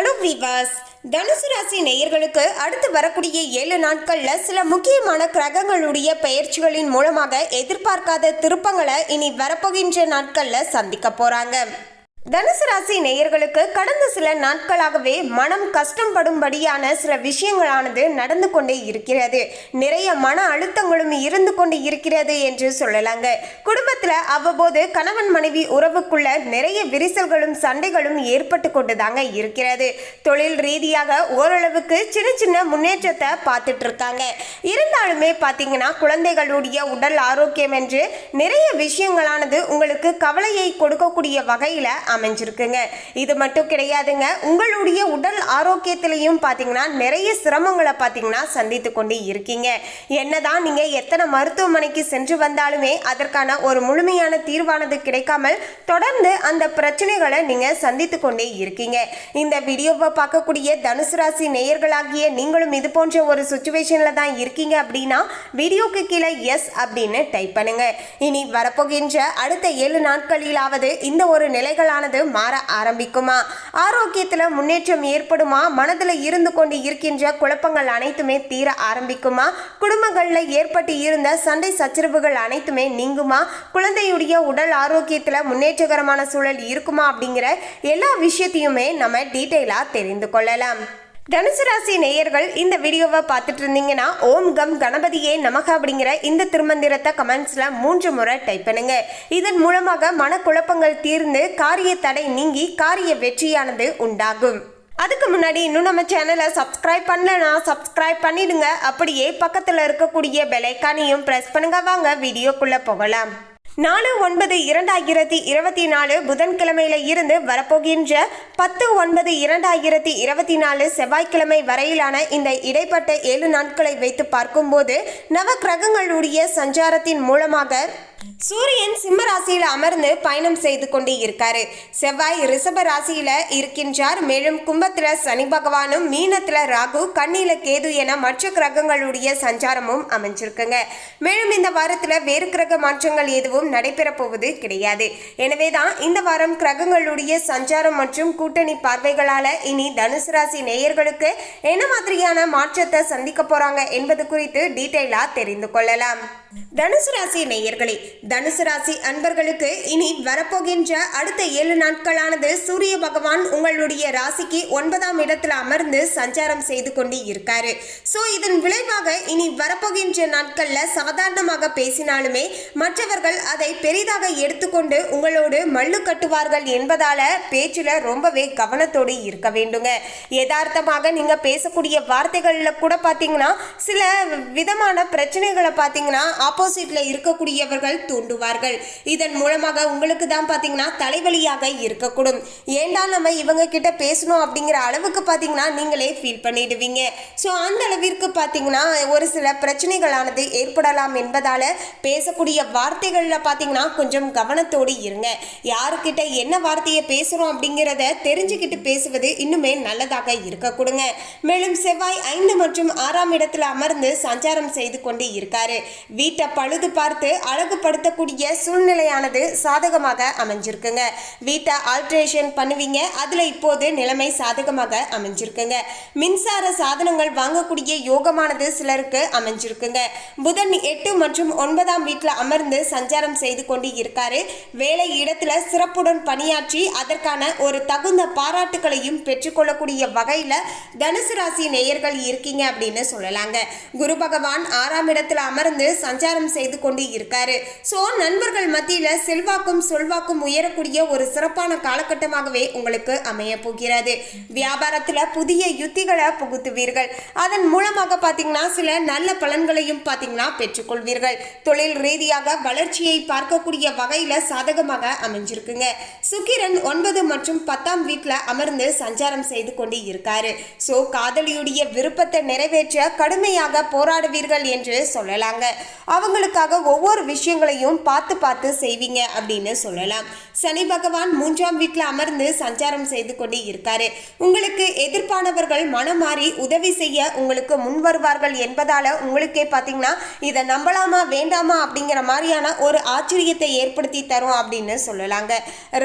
Hello விவாஸ் தனுசு ராசி நேயர்களுக்கு அடுத்து வரக்கூடிய ஏழு நாட்களில் சில முக்கியமான கிரகங்களுடைய பெயர்ச்சிகளின் மூலமாக எதிர்பார்க்காத திருப்பங்களை இனி வரப்போகின்ற நாட்களில் சந்திக்க போகிறாங்க தனுசு ராசி நேயர்களுக்கு கடந்த சில நாட்களாகவே மனம் கஷ்டப்படும்படியான சில விஷயங்களானது நடந்து கொண்டே இருக்கிறது. நிறைய மன அழுத்தங்களும் இருந்து கொண்டு இருக்கிறது என்று சொல்லலாங்க. குடும்பத்தில் அவ்வப்போது கணவன் மனைவி உறவுக்குள்ள நிறைய விரிசல்களும் சண்டைகளும் ஏற்பட்டு கொண்டு தாங்க இருக்கிறது. தொழில் ரீதியாக ஓரளவுக்கு சின்ன சின்ன முன்னேற்றத்தை பார்த்துட்டு இருக்காங்க. இருந்தாலுமே பார்த்தீங்கன்னா குழந்தைகளுடைய உடல் ஆரோக்கியம் என்று நிறைய விஷயங்களானது உங்களுக்கு கவலையை கொடுக்கக்கூடிய வகையில் அமைஞ்சிருக்குங்க. இது மட்டும் கிடையாதுங்க. உங்களுடைய உடல் ஆரோக்கியத்திலையும் பார்த்தீங்கன்னா நிறைய சிரமங்களை பார்த்தீங்கன்னா சந்தித்து கொண்டு இருக்கீங்க. என்னதான் நீங்கள் எத்தனை மருத்துவமனைக்கு சென்று வந்தாலுமே அதற்கான ஒரு முழுமையான தீர்வானது கிடைக்காமல் தொடர்ந்து அந்த பிரச்சனைகளை நீங்கள் சந்தித்து கொண்டே இருக்கீங்க. இந்த வீடியோவை பார்க்கக்கூடிய தனுசு ராசி நேயர்களாகிய நீங்களும் இது போன்ற ஒரு சுச்சுவேஷனில் தான் இருக்கீங்க அப்படின்னா வீடியோக்கு கீழே எஸ் அப்படின்னு டைப் பண்ணுங்க. இனி வரப்போகின்ற அடுத்த ஏழு நாட்களிலாவது இந்த ஒரு நிலைகளானது மாற ஆரம்பிக்குமா? ஆரோக்கியத்துல முன்னேற்றம் ஏற்படுமா? மனதுல இருந்து கொண்டு இருக்கின்ற குழப்பங்கள் அனைத்துமே தீர ஆரம்பிக்குமா? குடும்பங்கள்ல ஏற்பட்டு இருந்த சண்டை சச்சரவுகள் அனைத்துமே நீங்குமா? குழந்தையுடைய உடல் ஆரோக்கியத்துல முன்னேற்றகரமான சூழல் இருக்குமா? அப்படிங்கிற எல்லா விஷயத்தையுமே நம்ம டீட்டெயிலாக தெரிந்து கொள்ளலாம். தனுசு ராசி நேயர்கள் இந்த வீடியோவை பார்த்துட்டு இருந்தீங்கன்னா ஓம் கம் கணபதியே நமக அப்படிங்கிற இந்த திருமந்திரத்தை கமெண்ட்ஸில் மூன்று முறை டைப் பண்ணுங்க. இதன் மூலமாக மனக்குழப்பங்கள் தீர்ந்து காரிய தடை நீங்கி காரிய வெற்றியானது உண்டாகும். அதுக்கு முன்னாடி இன்னும் நம்ம சேனலை சப்ஸ்கிரைப் பண்ணலனா சப்ஸ்கிரைப் பண்ணிடுங்க. அப்படியே பக்கத்தில் இருக்கக்கூடிய பெலைக்கானையும் ப்ரெஸ் பண்ணுங்க. வாங்க வீடியோக்குள்ளே போகலாம். நாலு ஒன்பது இரண்டாயிரத்தி இருபத்தி நாலு புதன்கிழமையில இருந்து வரப்போகின்ற பத்து ஒன்பது இரண்டாயிரத்தி இருபத்தி நாலு செவ்வாய்க்கிழமை வரையிலான இந்த இடைப்பட்ட ஏழு நாட்களை வைத்து பார்க்கும்போது நவ கிரகங்களுடைய சஞ்சாரத்தின் மூலமாக சூரியன் சிம்ம ராசியில் அமர்ந்து பயணம் செய்து கொண்டு இருக்காரு. செவ்வாய் ரிஷப ராசியில இருக்கின்றார். மேலும் கும்பத்துல சனி பகவானும் மீனத்துல ராகு கண்ணில கேது என மற்ற கிரகங்களுடைய சஞ்சாரமும் அமைஞ்சிருக்குங்க. மேலும் இந்த வாரத்துல வேறு கிரக மாற்றங்கள் எதுவும் நடைபெற போவது கிடையாது. எனவே தான் இந்த வாரம் கிரகங்களுடைய சஞ்சாரம் மற்றும் கூட்டணி பார்வைகளால இனி தனுசு ராசி நேயர்களுக்கு என்ன மாதிரியான மாற்றத்தை சந்திக்க போறாங்க என்பது குறித்து டீட்டெயிலா தெரிந்து கொள்ளலாம். தனுசு ராசி நேயர்களே தனுசு ராசி அன்பர்களுக்கு இனி வரப்போகின்ற அடுத்த ஏழு நாட்களானது சூரிய பகவான் உங்களுடைய ராசிக்கு ஒன்பதாம் இடத்துல அமர்ந்து சஞ்சாரம் செய்து கொண்டு இருக்காரு. ஸோ இதன் விளைவாக இனி வரப்போகின்ற நாட்களில் சாதாரணமாக பேசினாலுமே மற்றவர்கள் அதை பெரிதாக எடுத்துக்கொண்டு உங்களோடு மல்லு கட்டுவார்கள் என்பதால பேச்சில் ரொம்பவே கவனத்தோடு இருக்க வேண்டுங்க. யதார்த்தமாக நீங்கள் பேசக்கூடிய வார்த்தைகளில் கூட பார்த்தீங்கன்னா சில விதமான பிரச்சனைகளை பார்த்தீங்கன்னா ஆப்போசிட்ல இருக்கக்கூடியவர்கள் தூண்டுவார்கள். இதன் மூலமாக உங்களுக்கு தான் பார்த்தீங்கன்னா தலைவலியாக இருக்கக்கூடும். ஏண்டா நம்ம இவங்க கிட்ட பேசணும் அப்படிங்கிற அளவுக்கு பார்த்தீங்கன்னா நீங்களே ஃபீல் பண்ணிடுவீங்க. ஸோ அந்த அளவிற்கு பார்த்தீங்கன்னா ஒரு சில பிரச்சனைகளானது ஏற்படலாம் என்பதால் பேசக்கூடிய வார்த்தைகளில் பார்த்தீங்கன்னா கொஞ்சம் கவனத்தோடு இருங்க. யாருக்கிட்ட என்ன வார்த்தையை பேசுகிறோம் அப்படிங்கிறத தெரிஞ்சுக்கிட்டு பேசுவது இன்னுமே நல்லதாக இருக்க கொடுங்க மேலும் செவ்வாய் ஐந்து மற்றும் ஆறாம் இடத்துல அமர்ந்து சஞ்சாரம் செய்து கொண்டு இருக்காரு. வீட்டை பழுது பார்த்து அழகுபடுத்தக்கூடிய சூழ்நிலையானது சாதகமாக அமைஞ்சிருக்குங்க. வீட்டை ஆல்ட்ரேஷன் பண்ணுவீங்க. அதில் இப்போது நிலைமை சாதகமாக அமைஞ்சிருக்குங்க. மின்சார சாதனங்கள் வாங்கக்கூடிய யோகமானது சிலருக்கு அமைஞ்சிருக்குங்க. புதன் எட்டு மற்றும் ஒன்பதாம் வீட்டில் அமர்ந்து சஞ்சாரம் செய்து கொண்டு இருக்காரு. வேலை இடத்துல சிறப்புடன் பணியாற்றி அதற்கான ஒரு தகுந்த பாராட்டுகளையும் பெற்றுக்கொள்ளக்கூடிய வகையில் தனுசு ராசி நேயர்கள் இருக்கீங்க அப்படின்னு சொல்லலாங்க. குரு பகவான் ஆறாம் இடத்துல அமர்ந்து பிரச்சாரம் செய்து கொண்டு இருக்காரு. ஸோ நண்பர்கள் மத்தியில் செல்வாக்கும் சொல்வாக்கும் உயரக்கூடிய ஒரு சிறப்பான காலகட்டமாகவே உங்களுக்கு அமைய போகிறது. வியாபாரத்தில் புதிய யுத்திகளை புகுத்துவீர்கள். அதன் மூலமாக பார்த்தீங்கன்னா சில நல்ல பலன்களையும் பார்த்தீங்கன்னா பெற்றுக்கொள்வீர்கள். தொழில் ரீதியாக வளர்ச்சியை பார்க்கக்கூடிய வகையில் சாதகமாக அமைஞ்சிருக்குங்க. சுக்கிரன் ஒன்பது மற்றும் பத்தாம் வீட்டில் அமர்ந்து சஞ்சாரம் செய்து கொண்டு இருக்காரு. ஸோ காதலியுடைய விருப்பத்தை நிறைவேற்ற கடுமையாக போராடுவீர்கள் என்று சொல்லலாங்க. அவங்களுக்காக ஒவ்வொரு விஷயங்களையும் பார்த்து பார்த்து செய்வீங்க அப்படின்னு சொல்லலாம். சனி பகவான் மூன்றாம் வீட்டில் அமர்ந்து சஞ்சாரம் செய்து கொண்டு இருக்காரு. உங்களுக்கு எதிர்ப்பானவர்கள் மனம் மாறி உதவி செய்ய உங்களுக்கு முன் வருவார்கள் என்பதால் உங்களுக்கே பார்த்தீங்கன்னா இதை நம்பலாமா வேண்டாமா அப்படிங்கிற மாதிரியான ஒரு ஆச்சரியத்தை ஏற்படுத்தி தரும் அப்படின்னு சொல்லலாங்க.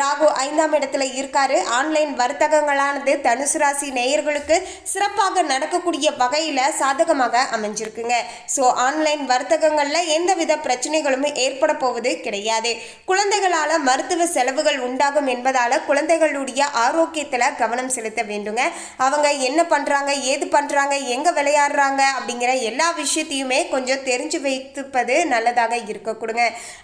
ராகு ஐந்தாம் இடத்துல இருக்காரு. ஆன்லைன் வர்த்தகங்களானது தனுசு ராசி நேயர்களுக்கு சிறப்பாக நடக்கக்கூடிய வகையில் சாதகமாக அமைஞ்சிருக்குங்க. ஸோ ஆன்லைன் வர்த்தகங்களில் எந்தவித பிரச்சனைகளும் ஏற்பட போவது கிடையாது. குழந்தைகளால் மருத்துவ செலவுகள் உண்டாகும் என்பதால் குழந்தைகளுடைய ஆரோக்கியத்தில் கவனம் செலுத்த வேண்டுங்க. அவங்க என்ன பண்ணுறாங்க ஏது பண்ணுறாங்க எங்கே விளையாடுறாங்க அப்படிங்கிற எல்லா விஷயத்தையுமே கொஞ்சம் தெரிஞ்சு வைத்துப்பது நல்லதாக இருக்க கொடுங்க.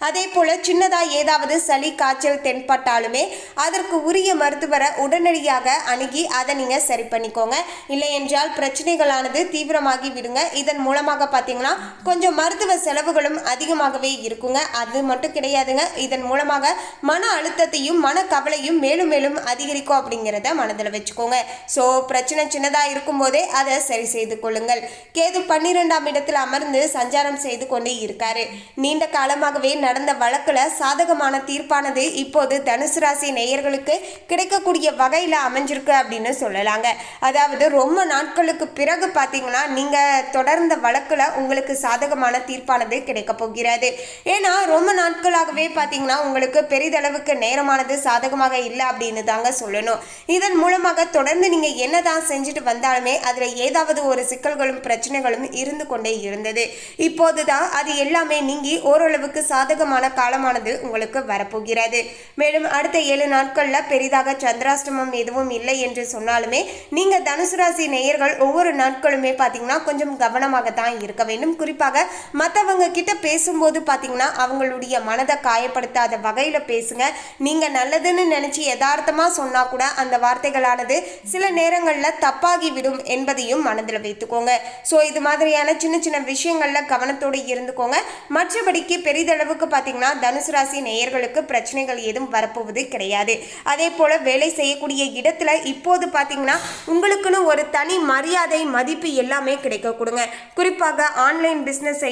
அதே போல் சின்னதாக ஏதாவது சளி காய்ச்சல் தென்பட்டாலுமே அதற்கு உரிய மருத்துவரை உடனடியாக அணுகி அதை நீங்கள் சரி பண்ணிக்கோங்க. இல்லை என்றால் பிரச்சனைகளானது தீவிரமாகி விடுங்க. இதன் மூலமாக பார்த்தீங்கன்னா கொஞ்சம் மருத்துவ செலவு செலவுகளும் அதிகமாகவே இருக்குங்க. அது மட்டும் கிடையாதுங்க. இதன் மூலமாக மன அழுத்தத்தையும் மன கவலையும் மேலும் மேலும் அதிகரிக்கும் அப்படிங்கிறத மனதில் வச்சுக்கோங்க. ஸோ பிரச்சனை சின்னதாக இருக்கும்போதே அதை சரி செய்து கொள்ளுங்கள். கேது பன்னிரெண்டாம் இடத்தில் அமர்ந்து சஞ்சாரம் செய்து கொண்டு இருக்காரு. நீண்ட காலமாகவே நடந்த வழக்கில் சாதகமான தீர்ப்பானது இப்போது தனுசு ராசி நேயர்களுக்கு கிடைக்கக்கூடிய வகையில் அமைஞ்சிருக்கு அப்படின்னு சொல்லலாங்க. அதாவது ரொம்ப நாட்களுக்கு பிறகு பார்த்தீங்கன்னா நீங்கள் தொடர்ந்த வழக்கில் உங்களுக்கு சாதகமான நேரமானது கிடைக்க போகிறது. ஏன்னா ரொம்ப நாட்களாகவே பார்த்தீங்கன்னா உங்களுக்கு பெரிதளவுக்கு நேரமானது சாதகமாக இல்லை அப்படின்னு தாங்க சொல்லணும். இதன் மூலமாக தொடர்ந்து நீங்கள் என்னதான் செஞ்சுட்டு வந்தாலுமே அதில் ஏதாவது ஒரு சிக்கல்களும் பிரச்சனைகளும் இருந்து கொண்டே இருந்தது. இப்போது தான் அது எல்லாமே நீங்கி ஓரளவுக்கு சாதகமான காலமானது உங்களுக்கு வரப்போகிறது. மேலும் அடுத்த ஏழு நாட்களில் பெரிதாக சந்திராஷ்டமம் எதுவும் இல்லை என்று சொன்னாலுமே நீங்கள் தனுசு ராசி நேயர்கள் ஒவ்வொரு நாட்களுமே பார்த்தீங்கன்னா கொஞ்சம் கவனமாக தான் இருக்க வேண்டும். குறிப்பாக மற்றவங்க கிட்ட பேசும்போது பார்த்தீங்கன்னா அவங்களுடைய மனதை காயப்படுத்தாத வகையில் பேசுங்க. நீங்கள் நல்லதுன்னு நினச்சி யதார்த்தமாக சொன்னால் கூட அந்த வார்த்தைகளானது சில நேரங்களில் தப்பாகிவிடும் என்பதையும் மனதில் வைத்துக்கோங்க. ஸோ இது மாதிரியான சின்ன சின்ன விஷயங்களில் கவனத்தோடு இருந்துக்கோங்க. மற்றபடிக்கு பெரிதளவுக்கு பார்த்தீங்கன்னா தனுசு ராசி நேயர்களுக்கு பிரச்சனைகள் எதுவும் வரப்போவது கிடையாது. அதே போல் வேலை செய்யக்கூடிய இடத்துல இப்போது பார்த்தீங்கன்னா உங்களுக்குன்னு ஒரு தனி மரியாதை மதிப்பு எல்லாமே கிடைக்க கொடுங்க. குறிப்பாக ஆன்லைன் பிஸ்னஸ்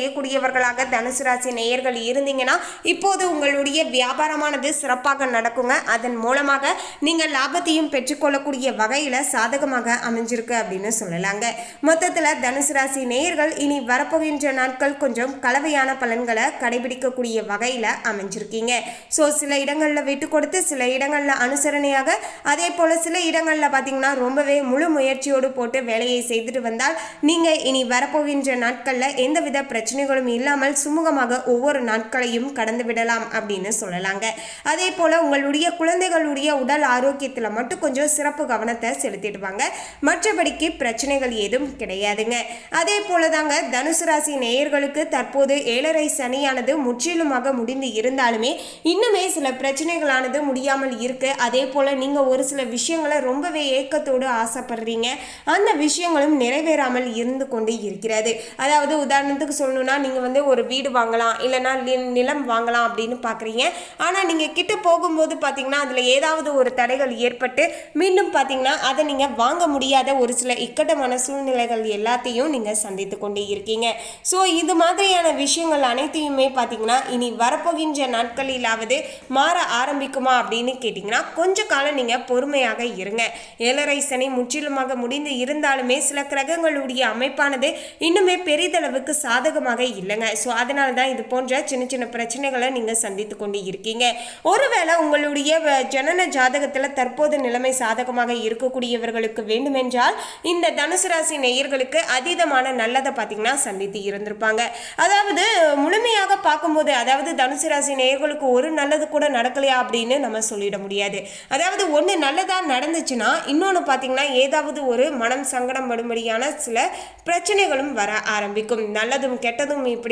செய்யக்கூடியவர்களாக தனுசு ராசி நேயர்கள் இருந்தீங்கன்னா இப்போது உங்களுடைய வியாபாரமானது சிறப்பாக நடக்குங்க. அதன் மூலமாக நீங்கள் லாபத்தையும் பெற்றுக்கொள்ளக்கூடிய வகையில் சாதகமாக அமைஞ்சிருக்கு அப்படின்னு சொல்லலாங்க. மொத்தத்தில் தனுசு ராசி நேயர்கள் இனி வரப்போகின்ற நாட்கள் கொஞ்சம் கலவையான பலன்களை கடைபிடிக்கக்கூடிய வகையில் அமைஞ்சிருக்கீங்க. ஸோ சில இடங்களில் விட்டு கொடுத்து சில இடங்களில் அனுசரணையாக அதே போல் சில இடங்களில் பார்த்தீங்கன்னா ரொம்பவே முழு முயற்சியோடு போட்டு வேலையை செய்துட்டு வந்தால் நீங்கள் இனி வரப்போகின்ற நாட்களில் எந்தவித பிரச்சனைகளும் இல்லாமல் சுமூகமாக ஒவ்வொரு நாட்களையும் கடந்து விடலாம் அப்படின்னு சொல்லலாங்க. அதே போல் உங்களுடைய குழந்தைகளுடைய உடல் ஆரோக்கியத்தில் மட்டும் கொஞ்சம் சிறப்பு கவனத்தை செலுத்திடுவாங்க. மற்றபடிக்கு பிரச்சனைகள் ஏதும் கிடையாதுங்க. அதே போல தாங்க தனுசு ராசி நேயர்களுக்கு தற்போது ஏழரை சனியானது முற்றிலுமாக முடிந்து இருந்தாலுமே இன்னுமே சில பிரச்சனைகளானது முடியாமல் இருக்கு. அதே போல நீங்க ஒரு சில விஷயங்களை ரொம்பவே ஏக்கத்தோடு ஆசைப்படுறீங்க. அந்த விஷயங்களும் நிறைவேறாமல் இருந்து கொண்டு இருக்கிறது. அதாவது உதாரணத்துக்கு சொல்லணும்னா நீங்க வந்து ஒரு வீடு வாங்கலாம் இல்லைன்னா நிலம் வாங்கலாம் அப்படின்னு பார்க்குறீங்க ஆனால் நீங்கள் கிட்ட போகும்போது பார்த்தீங்கன்னா அதில் ஏதாவது ஒரு தடைகள் ஏற்பட்டு மீண்டும் பார்த்தீங்கன்னா அதை நீங்கள் வாங்க முடியாத ஒரு சில இக்கட்டமான சூழ்நிலைகள் எல்லாத்தையும் நீங்கள் சந்தித்து கொண்டே இருக்கீங்க. ஸோ இது மாதிரியான விஷயங்கள் அனைத்தையுமே பார்த்தீங்கன்னா இனி வரப்போகின்ற நாட்களிலாவது மாற ஆரம்பிக்குமா அப்படின்னு கேட்டிங்கன்னா கொஞ்ச காலம் நீங்கள் பொறுமையாக இருங்க. ஏழரை சனி முற்றிலுமாக முடிந்து இருந்தாலுமே சில கிரகங்களுடைய அமைப்பானது இன்னுமே பெரிதளவுக்கு சாதகமாக இல்லை இல்லைங்க ஸோ அதனால தான் இது போன்ற சின்ன சின்ன பிரச்சனைகளை நீங்கள் சந்தித்து கொண்டு இருக்கீங்க. ஒருவேளை உங்களுடைய வ- ஜனன ஜாதகத்தில் தற்போது நிலைமை சாதகமாக இருக்கக்கூடியவர்களுக்கு வேண்டுமென்றால் இந்த தனுசு ராசி நேயர்களுக்கு அதீதமான நல்லதை பார்த்தீங்கன்னா சந்தித்து இருந்திருப்பாங்க. அதாவது முழுமையாக பார்க்கும்போது அதாவது தனுசு ராசி நேயர்களுக்கு ஒரு நல்லது கூட நடக்கலையா அப்படின்னு நம்ம சொல்லிட முடியாது. அதாவது ஒன்று நல்லதாக நடந்துச்சுன்னா இன்னொன்று பார்த்தீங்கன்னா ஏதாவது ஒரு மனம் சங்கடம் படும்படியான சில பிரச்சனைகளும் வர ஆரம்பிக்கும். நல்லதும் கெட்டதும் இப்படி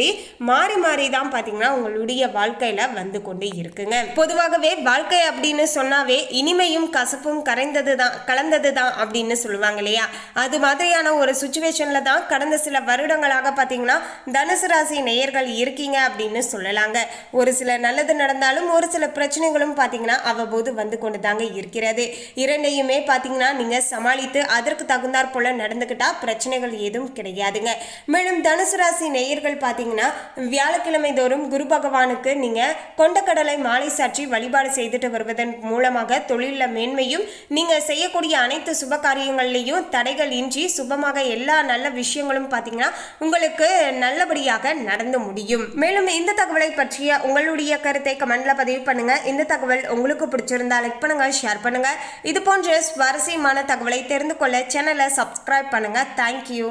மாறி மாறி தான் பார்த்தீங்கன்னா உங்களுடைய வாழ்க்கையில் வந்து கொண்டு இருக்குங்க. பொதுவாகவே வாழ்க்கை அப்படின்னு சொன்னாவே இனிமையும் கசப்பும் கரைந்தது தான் கலந்தது தான் அப்படின்னு சொல்லுவாங்க இல்லையா? அது மாதிரியான ஒரு சுச்சுவேஷனில் தான் கடந்த சில வருடங்களாக பார்த்தீங்கன்னா தனுசு ராசி நேயர்கள் இருக்கீங்க அப்படின்னு சொல்லலாங்க. ஒரு சில நல்லது நடந்தாலும் ஒரு சில பிரச்சனைகளும் பார்த்தீங்கன்னா அவ்வப்போது வந்து கொண்டு தாங்க இருக்கிறது. இரண்டையுமே பார்த்தீங்கன்னா நீங்கள் சமாளித்து அதற்கு தகுந்தாற் போல நடந்துக்கிட்டா பிரச்சனைகள் எதுவும் கிடையாதுங்க. மேலும் தனுசு ராசி நேயர்கள் பார்த்தீங்கன்னா பார்த்தீங்கன்னா வியாழக்கிழமை தோறும் குரு பகவானுக்கு நீங்கள் கொண்டக்கடலை மாலை சாற்றி வழிபாடு செய்துட்டு வருவதன் மூலமாக தொழிலில் மேன்மையும் நீங்கள் செய்யக்கூடிய அனைத்து சுப காரியங்கள்லேயும் தடைகள் இன்றி சுபமாக எல்லா நல்ல விஷயங்களும் பார்த்தீங்கன்னா உங்களுக்கு நல்லபடியாக நடந்து முடியும். மேலும் இந்த தகவலை பற்றிய உங்களுடைய கருத்தை கமெண்டில் பதிவு பண்ணுங்க. இந்த தகவல் உங்களுக்கு பிடிச்சிருந்தா லைக் பண்ணுங்கள் ஷேர் பண்ணுங்க. இது போன்ற சுவாரஸ்யமான தகவலை தெரிந்து கொள்ள சேனலை சப்ஸ்கிரைப் பண்ணுங்க. தேங்க்யூ